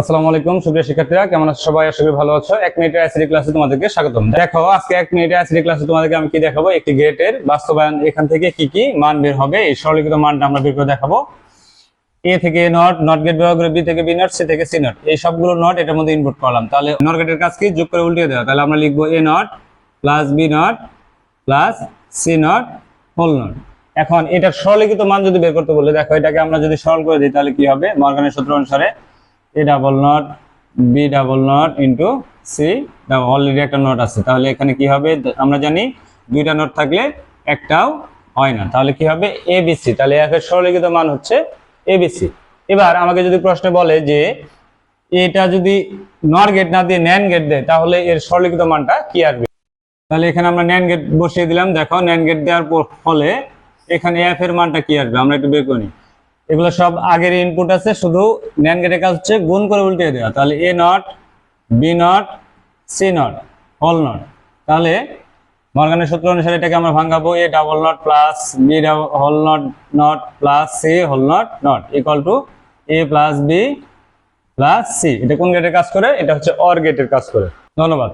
আসসালামু আলাইকুম, সুপ্রিয় শিক্ষার্থীরা, কেমন আছো সবাই? আশা করি ভালো আছো। এক মিনিটের অ্যাসিডি ক্লাসে তোমাদেরকে স্বাগতম। দেখো, আজকে এক মিনিটের অ্যাসিডি ক্লাসে তোমাদেরকে আমি কি দেখাবো? একটি গেটের বাস্তবায়ন। এখান থেকে কি কি মান বের হবে? এই সরলীকৃত মানটা আমরা বের করে দেখাবো। এ থেকে নট নট গেট ব্যবহার করে বি থেকে বি নট সি থেকে সি নট এই সবগুলো নট এটার মধ্যে ইনপুট করলাম। তাহলে নট গেটের কাজ কি? যোগ করে উল্টে দেওয়া। তাহলে আমরা লিখব A not plus B not plus C not whole not এখন এটার সরলীকৃত মান যদি বের করতে বলে, দেখো, এটাকে আমরা যদি সরল করে দিই, তাহলে কি হবে? মর্গানের সূত্র অনুসারে A double not B double not into C already একটা নট আছে। তাহলে এখানে কি হবে? আমরা জানি দুইটা নট থাকলে একটাও হয় না। তাহলে কি হবে? এ বিসি তাহলে একের সরলীকৃত মান হচ্ছে এ বিসি এবার আমাকে যদি প্রশ্নে বলে যে এটা যদি নর গেট না দিয়ে ন্যান গেট দেয়, তাহলে এর সরলীকৃত মানটা কি আসবে? তাহলে এখানে আমরা ন্যান গেট বসিয়ে দিলাম। দেখো ন্যান গেট দেওয়ার ফলে এখানে এফ এর মানটা কি আসবে? আমরা একটু বের করি এগুলো সব আগের ইনপুট আছে, শুধু ন্যান গেটের কাজ হচ্ছে গুণ করে উল্টে দেওয়া। তাহলে A not B not C not whole not তাহলে মর্গানের সূত্র অনুসারে এটাকে আমরা ভাঙাবো A double not plus B whole not not plus C whole not not equal to A plus B plus C এটা কোন গেটের কাজ করে? এটা হচ্ছে অর গেটের কাজ করে। ধন্যবাদ।